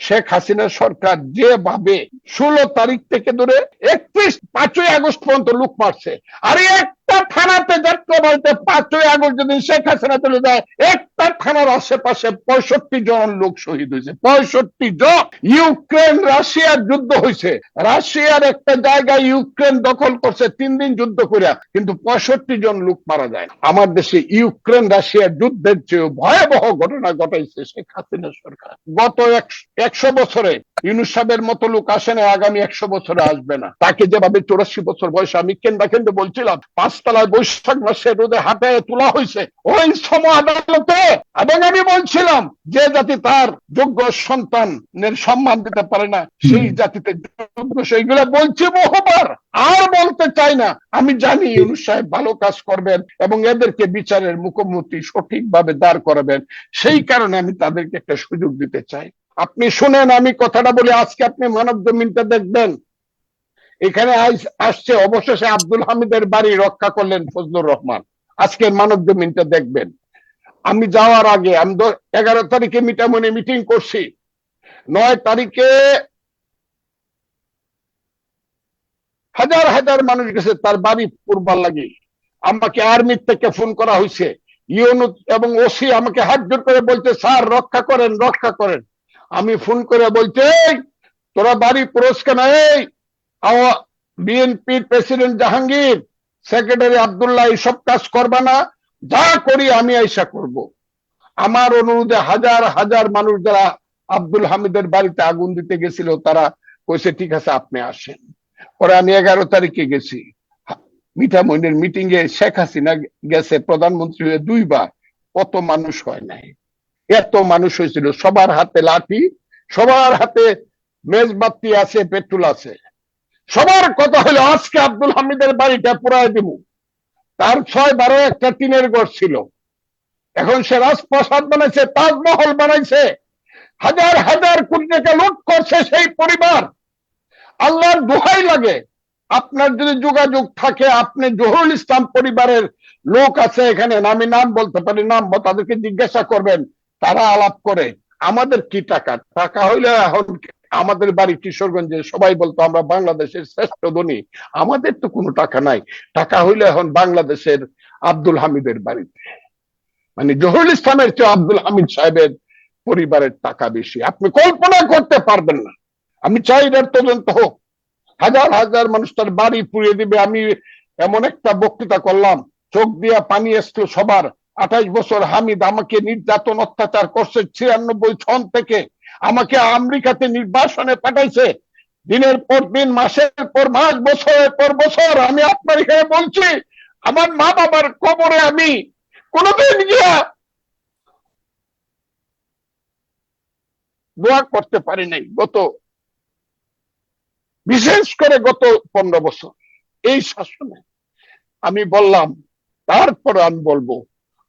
শেখ হাসিনা সরকার যেভাবে ষোলো তারিখ থেকে ধরে একত্রিশ, পাঁচই আগস্ট পর্যন্ত লুক মারছে। আর একটা থানাতে যাত্রা বলতে পাঁচই আগস্ট যদি শেখ হাসিনা চলে যায় একটা থানার আশেপাশে পঁয়ষট্টি জন লোক শহীদ হয়েছে। পঁয়ষট্টি জন। ইউক্রেন, রাশিয়ার যুদ্ধ হয়েছে। রাশিয়ার একটা জায়গায় ইউক্রেন দখল করছে, তিন দিন যুদ্ধ করে কিন্তু পঁয়ষট্টি জন লোক মারা যায়। আমার দেশে ইউক্রেন, রাশিয়ার যুদ্ধের চেয়ে ভয়াবহ ঘটনা ঘটাইছে শেখ হাসিনা সরকার। গত একশো বছরে ইউনুস সাহেবের মতো লোক আসে না আগামী একশো বছরে আসবে না। তাকে যেভাবে চৌরাশি বছর বয়সে আমি কেন্দ্রা কেন্দ্রে বলছিলাম, পাঁচতলায় বৈশাখ মাসে রোদে হাতে তোলা হয়েছে, ওই সম আদালতে এবং আমি বলছিলাম যে জাতি তার যোগ্য সন্তানের সম্মান দিতে পারে না সেই জাতিতে যোগ্য সেইগুলো বলছি বহুবার। আর বলতে চাই না আমি জানি ইউনুস সাহেব ভালো কাজ করবেন এবং এদেরকে বিচারের মুখোমুখি সঠিকভাবে দাঁড় করাবেন সেই কারণে আমি তাদেরকে একটা সুযোগ দিতে চাই। আপনি শুনেন আমি কথাটা বলি আজকে আপনি মানব জমিনটা দেখবেন। এখানে আসছে অবশেষে আব্দুল হামিদের বাড়ি রক্ষা করলেন ফজলুর রহমান। আজকের মানব জমিনটা দেখবেন। আমি যাওয়ার আগে, আমি এগারো তারিখে মিটামনে মিটিং করছি। নয় তারিখে হাজার হাজার মানুষ গেছে তার বাড়ি পূর্বার লাগে। আমাকে আর্মির থেকে ফোন করা হয়েছে ইউনু এবং ওসি আমাকে হাত জোর করে বলছে, স্যার, রক্ষা করেন রক্ষা করেন। আমি ফোন করে বলছে তোরা বাড়ি পুরস্কার এই বিএনপির প্রেসিডেন্ট জাহাঙ্গীর সেক্রেটারি আবদুল্লাহ এইসব কাজ করবা না। যা করি আমি আইসা করব। আমার অনুরোধে হাজার হাজার মানুষ যারা আব্দুল হামিদের বাড়িতে আগুন দিতে গেছিল, তারা কইছে, ঠিক আছে, আপনি আসেন। পরে আমি এগারো তারিখে গেছি। মিঠামইনের মিটিং এ শেখ হাসিনা গেছে প্রধানমন্ত্রী হয়ে দুইবার। কত মানুষ হয় নাই। এত মানুষ হয়েছিল। সবার হাতে লাঠি, সবার হাতে মেজবাতি আছে, পেট্রোল আছে। সবার কথা হলো, আজকে আব্দুল হামিদের বাড়িটা পুরাই দিব। তার ছয় বারো একটা টিনের ঘর ছিল। এখন সে রাজপ্রাসাদ বানাইছে, তাজমহল বানাইছে। হাজার হাজার কোটি টাকা লুট করছে সেই পরিবার। আল্লাহর দোহাই লাগে। আপনার যদি যোগাযোগ থাকে, আপনি জহুরুল ইসলাম পরিবারের লোক আছে এখানে আমি নাম বলতে পারি, নাম তাদেরকে জিজ্ঞাসা করবেন, তারা আলাপ করে। আমাদের কি টাকা? টাকা হইলে এখন আমাদের বাড়ি কিশোরগঞ্জে সবাই বলতো, আমরা বাংলাদেশের শ্রেষ্ঠ ধনী। আমাদের তো কোনো টাকা নাই। টাকা হইলে এখন বাংলাদেশের আব্দুল হামিদের বাড়িতে। মানে জহুরুল ইসলামের চেয়ে আব্দুল হামিদ সাহেবের পরিবারের টাকা বেশি। আপনি কল্পনা করতে পারবেন না। আমি চাই এর তদন্ত হোক। হাজার হাজার মানুষ তার বাড়ি পুড়িয়ে দিবে। আমি এমন একটা বক্তৃতা করলাম, চোখ দিয়া পানি আসলো সবার। আঠাইশ বছর হামিদ আমাকে নির্যাতন অত্যাচার করছে ছিয়ানব্বই ছন থেকে। আমাকে আমেরিকাতে নির্বাসনে পাঠাইছে। দিনের পর দিন, মাসের পর মাস, বছরের পর বছর আমি আপনার এখানে বলছি, আমার মা বাবার কবরে আমি কোনদিন গিয়া দোয়া করতে পারি নাই গত, বিশেষ করে গত পনেরো বছর। এই শাসনে আমি বললাম, তারপর আমি বলব,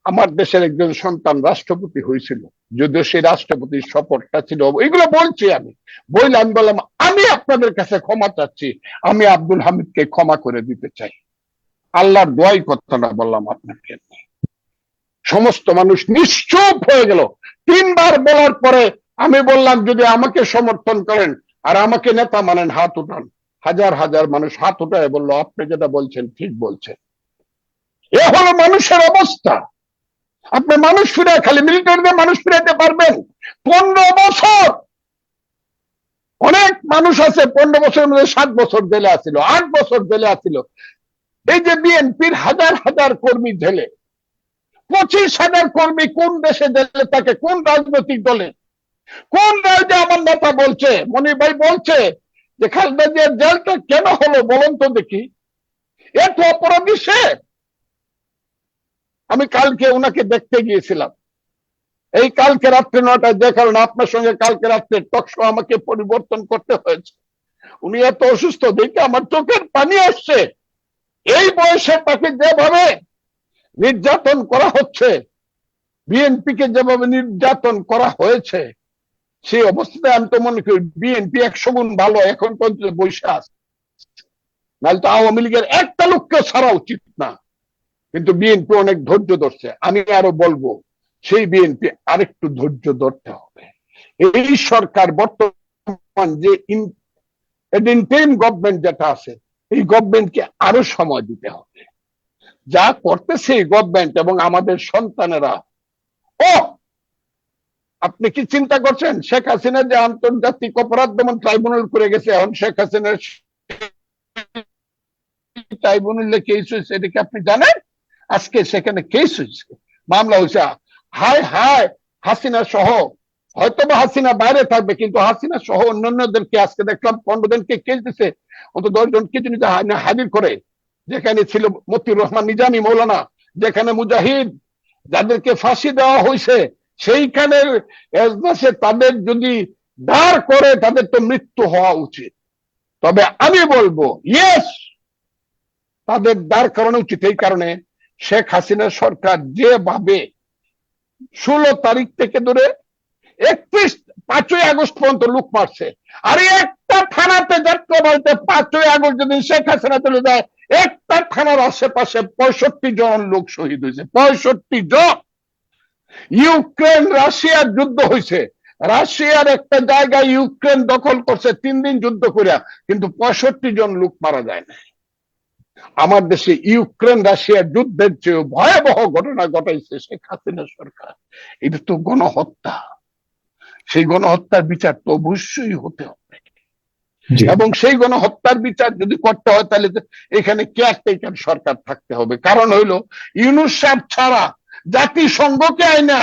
আমার দেশের একজন সন্তান রাষ্ট্রপতি হয়েছিল। যদিও সেই রাষ্ট্রপতির শপথটা ছিল, এগুলো বলছি আমি। বললে আমি বললাম, আমি আপনাদের কাছে ক্ষমা চাচ্ছি, আমি আব্দুল হামিদকে ক্ষমা করে দিতে চাই। আল্লাহর দোয়াই কথাটা বললাম আপনাকে। সমস্ত মানুষ নিশ্চুপ হয়ে গেল। তিনবার বলার পরে আমি বললাম, যদি আমাকে সমর্থন করেন, আর আমাকে নেতা মানেন, হাত উঠান। হাজার হাজার মানুষ হাত উঠায় বলল, আপনি যেটা বলছেন ঠিক বলছেন। এ হলো মানুষের অবস্থা। আপনি মানুষ ফিরে খালি মিলিটারিতে মানুষ ফিরাতে পারবেন। পনেরো বছর। অনেক মানুষ আছে, পনেরো বছরের মধ্যে সাত বছর জেলে আসছিল আট বছর জেলে আসছিল এই যে বিএনপির হাজার হাজার কর্মী জেলে, পঁচিশ হাজার কর্মী কোন দেশে জেলে থাকে, কোন রাজনৈতিক দলে? কোন রাজ্যে আমার নেতা বলছে? মনির ভাই বলছে যে, খালেদা জিয়ার জেলটা কেন হলো বলুন তো দেখি। এত অপরাধী সে? আমি কালকে ওনাকে দেখতে গিয়েছিলাম। এই কালকে রাত্রে নটায় দেখালেন আপনার সঙ্গে কালকে রাত্রে টকশো আমাকে পরিবর্তন করতে হয়েছে। উনি এত অসুস্থ, দেখে আমার চোখের পানি আসছে। এই বয়সে তাকে যেভাবে নির্যাতন করা হচ্ছে বিএনপি কে যেভাবে নির্যাতন করা হয়েছে সেই অবস্থায় আমি তো মনে করি বিএনপি একশো গুণ ভালো এখন পর্যন্ত বসে আছে। নাহলে তো আওয়ামী লীগের একটা লোককে ছাড়া উচিত না। কিন্তু বিএনপি অনেক ধৈর্য ধরছে। আমি আরও বলব, সেই বিএনপি আরেকটু ধৈর্য ধরতে হবে। এই সরকার বর্তমান যে ইন্টারিম গভর্নমেন্ট যেটা আছে, এই গভর্নমেন্টকে আরও সময় দিতে হবে। যা করতেছে এই গভর্নমেন্ট এবং আমাদের সন্তানেরা। ও, আপনি কি চিন্তা করছেন? শেখ হাসিনা যে আন্তর্জাতিক অপরাধ যেমন ট্রাইব্যুনাল করে গেছে, এখন শেখ হাসিনার ট্রাইব্যুনালে কেস হয়েছে, এটা কি আপনি জানেন? আজকে সেখানে কেস হয়েছে। মামলা হয়েছে। হায় হায়, হাসিনা সহ হয়তো বা হাসিনা বাইরে থাকবে, কিন্তু হাসিনা সহ অন্যান্যদেরকে আজকে দেখলাম, পনেরো জনকে কেস দিছে। অন্তত দশ জনকে যদি হাজির করে। যেখানে ছিল মতিউর রহমান নিজামী মৌলানা, যেখানে মুজাহিদ, যাদেরকে ফাঁসি দেওয়া হয়েছে, সেইখানে তাদের যদি দাঁড় করে, তাদের তো মৃত্যু হওয়া উচিত। তবে আমি বলব ইয়েস তাদের দাঁড় করানো উচিত। এই কারণে শেখ হাসিনা সরকার যেভাবে ষোলো তারিখ থেকে ধরে একত্রিশ, পাঁচই আগস্ট পর্যন্ত লুক মারছে। আর একটা থানাতে যাত্রা বলতে পাঁচই আগস্ট যদি শেখ হাসিনা চলে যায়, একটা থানার আশেপাশে পঁয়ষট্টি জন লোক শহীদ হয়েছে। পঁয়ষট্টি জন। ইউক্রেন, রাশিয়ার যুদ্ধ হয়েছে। রাশিয়ার একটা জায়গায় ইউক্রেন দখল করছে, তিন দিন যুদ্ধ করিয়া, কিন্তু পঁয়ষট্টি জন লোক মারা যায় না আমার দেশে ইউক্রেন রাশিয়ার যুদ্ধের চেয়ে ভয়াবহ ঘটনা ঘটাইছে শেখ হাসিনা সরকার এটা তো গণহত্যা। সেই গণহত্যার বিচার তো অবশ্যই হতে হবে। এবং সেই গণহত্যার বিচার যদি করতে হয় তাহলে এখানে কেয়ারটেকার সরকার থাকতে হবে। কারণ হইল ইউনুস সাহেব ছাড়া জাতিসংঘকে আইনা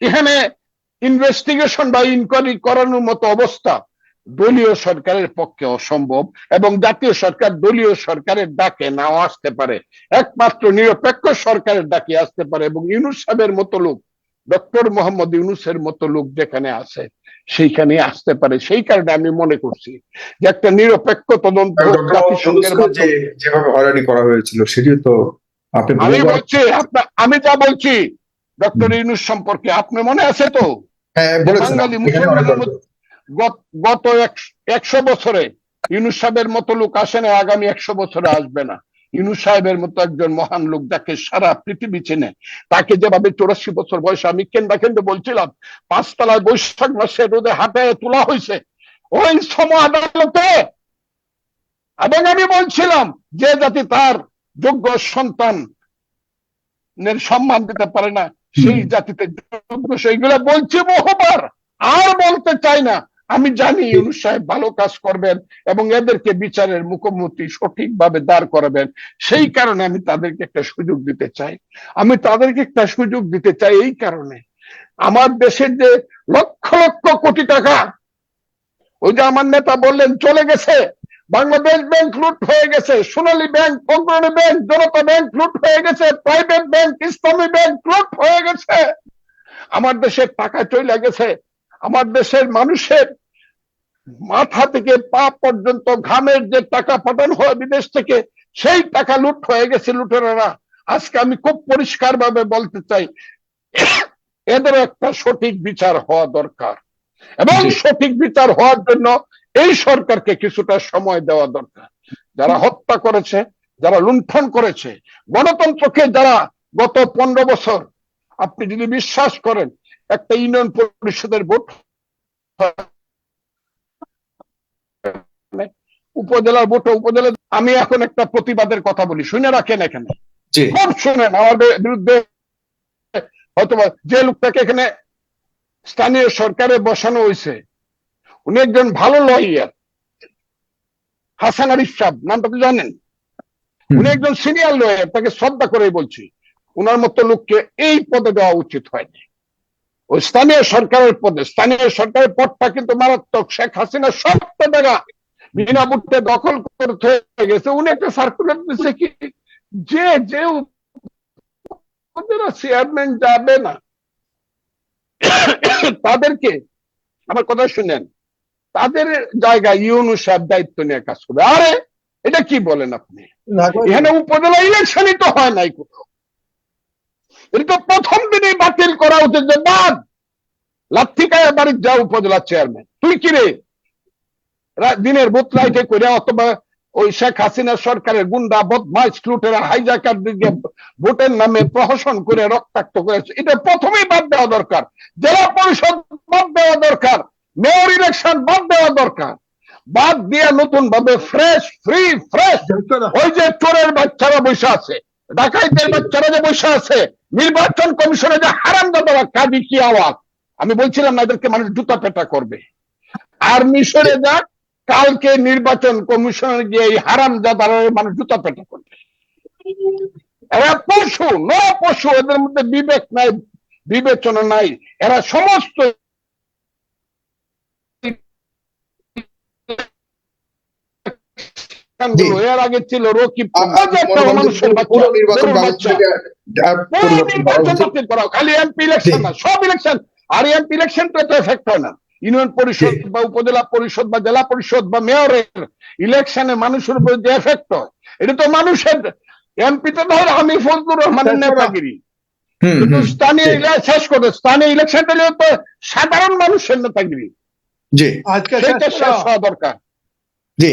এখানে ইনভেস্টিগেশন বা ইনকোয়ারি করানোর মতো অবস্থা দলীয় সরকারের পক্ষে অসম্ভব এবং জাতীয় সরকার দলীয় সরকারের ডাকে নাও আসতে পারে। একমাত্র নিরপেক্ষ সরকারের ডাকে আসতে পারে এবং ইউনুস সাহেবের মতো লোক ডক্টর মোহাম্মদ ইউনুসের মতো লোক যেখানে আছে সেইখানে আসতে পারে। সেই কারণে আমি মনে করছি যে একটা নিরপেক্ষ তদন্ত যেভাবে হয়রানি করা হয়েছিল সেটিও তো আপনি আমি বলছি আমি যা বলছি ডক্টর ইউনুস সম্পর্কে আপনি মনে আছে তো? হ্যাঁ, বাঙালি মুসলমানের গত একশো বছরে ইউনুস সাহেবের মতো লোক আসে না আগামী একশো বছরে আসবে না। ইউনুস সাহেবের মতো একজন মহান লোক যাকে সারা পৃথিবী চেনে তাকে যেভাবে চৌরাশি বছর বয়সে আমি কেন্দ্রা কেন্দ্রে বলছিলাম পাঁচতলায় বৈশাখ মাসে রোদে হাতে তোলা হয়েছে ওই সম আদালতে। এবং আমি বলছিলাম যে জাতি তার যোগ্য সন্তান সম্মান দিতে পারে না সেই জাতিতে যোগ্য সেইগুলো বলছি বহুবার আর বলতে চাই না। আমি জানি ইউনুস সাহেব ভালো কাজ করবেন এবং এদেরকে বিচারের মুখোমুখি সঠিকভাবে দাঁড় করাবেন। সেই কারণে আমি তাদেরকে একটা সুযোগ দিতে চাই। আমি তাদেরকে একটা সুযোগ দিতে চাই এই কারণে। আমার দেশের যে লক্ষ লক্ষ কোটি টাকা, ওই যে আমার নেতা বললেন, চলে গেছে। বাংলাদেশ ব্যাংক লুট হয়ে গেছে। Sonali bank, Agrani bank, Janata bank লুট হয়ে গেছে। প্রাইভেট ব্যাংক, ইসলামী ব্যাংক লুট হয়ে গেছে। আমার দেশের টাকা চলে গেছে। আমার দেশের মানুষের মাথা থেকে পা পর্যন্ত ঘামের যে টাকা পাঠানো হয় বিদেশ থেকে সেই টাকা লুট হয়ে গেছে লুটেরারা। আজকে আমি খুব পরিষ্কার ভাবে বলতে চাই এদের একটা সঠিক বিচার হওয়া দরকার। এবং সঠিক বিচার হওয়ার জন্য এই সরকারকে কিছুটা সময় দেওয়া দরকার। যারা হত্যা করেছে যারা লুণ্ঠন করেছে গণতন্ত্রকে যারা গত পনেরো বছর আপনি যদি বিশ্বাস করেন একটা ইউনিয়ন পরিষদের ভোট উপজেলার ভোট উপজেলা আমি এখন একটা প্রতিবাদের কথা বলি শুনে রাখেন এখানে। খুব শুনেন আমার বিরুদ্ধে হয়তো যে লোকটাকে এখানে স্থানীয় সরকারে বসানো হয়েছে উনি একজন ভালো লয়ার হাসান আরিফ সাহ নামটা তো জানেন? উনি একজন সিনিয়র লয়ার তাকে শ্রদ্ধা করে বলছি উনার মতো লোককে এই পদে দেওয়া উচিত হয়নি। ওই স্থানীয় সরকারের পদে স্থানীয় সরকারের পদটা কিন্তু মারাত্মক। শেখ হাসিনা সত্য টাকা বিনা বুটে দখল করতে গেছে। উনি একটা সার্কুলার দিচ্ছে কি? যে যে চেয়ারম্যান যাবে না তাদেরকে আমার কথা শুনেন তাদের জায়গায় ইউনু সাহেব দায়িত্ব নিয়ে কাজ করবে। আরে এটা কি বলেন আপনি? এখানে উপজেলা ইলেকশনই তো হয় নাই। এটা প্রথম দিনে বাতিল করা উচিত যে বাদ লাথিকায় বাড়ির যা উপজেলা চেয়ারম্যান তুই কি রে? দিনের বুথ করে অথবা ওই শেখ হাসিনা সরকারের গুন্ডা বদমাইশ লুটেরা হাইজাকার দিকে ভোটের নামে প্রহসন করে রক্তাক্ত করেছে। এটা প্রথমেই বাদ দেওয়া দরকার। জেলা পরিষদ বাদ দেওয়া দরকার। মেয়র ইলেকশন বাদ দেওয়া দরকার। বাদ দিয়ে নতুন ভাবে ফ্রেশ ফ্রি ফ্রেশ ওই যে চোরের বাচ্চারা বসে আছে ডাকাইতের বাচ্চারা যে বসে আছে নির্বাচন কমিশনে যে হারাম দাদা কাজী কি আওয়াজ? আমি বলছিলাম না এদেরকে মানুষ জুতা পেটা করবে। আর মিশরে যাক, কালকে নির্বাচন কমিশনে গিয়ে এই হারাম দাদার মানুষ জুতা পেটা করবে। এরা পশু ন পশু, এদের মধ্যে বিবেক নাই, বিবেচনা নাই। এরা সমস্ত এর আগে ছিল রকিব পুরো নির্বাচন। খালি এমপি ইলেকশন জি। না সব ইলেকশন আর এমপি ইলেকশন তো এফেক্ট হয় না। ইউনিয়ন পরিষদ বা উপজেলা পরিষদ বা জেলা পরিষদ বা মেয়রের ইলেকশনে মানুষের উপর যে এফেক্ট হয় এটা তো মানুষের এমপি তো ধর আমি ফজলুর রহমানের আচ্ছা, নেতাগিরি। কিন্তু স্থানীয়। শেষ করে স্থানীয় ইলেকশনটা হলে তো সাধারণ মানুষের নেতাগিরি। জি। আজকে সেটা শেষ শেষ হওয়া দরকার। জি।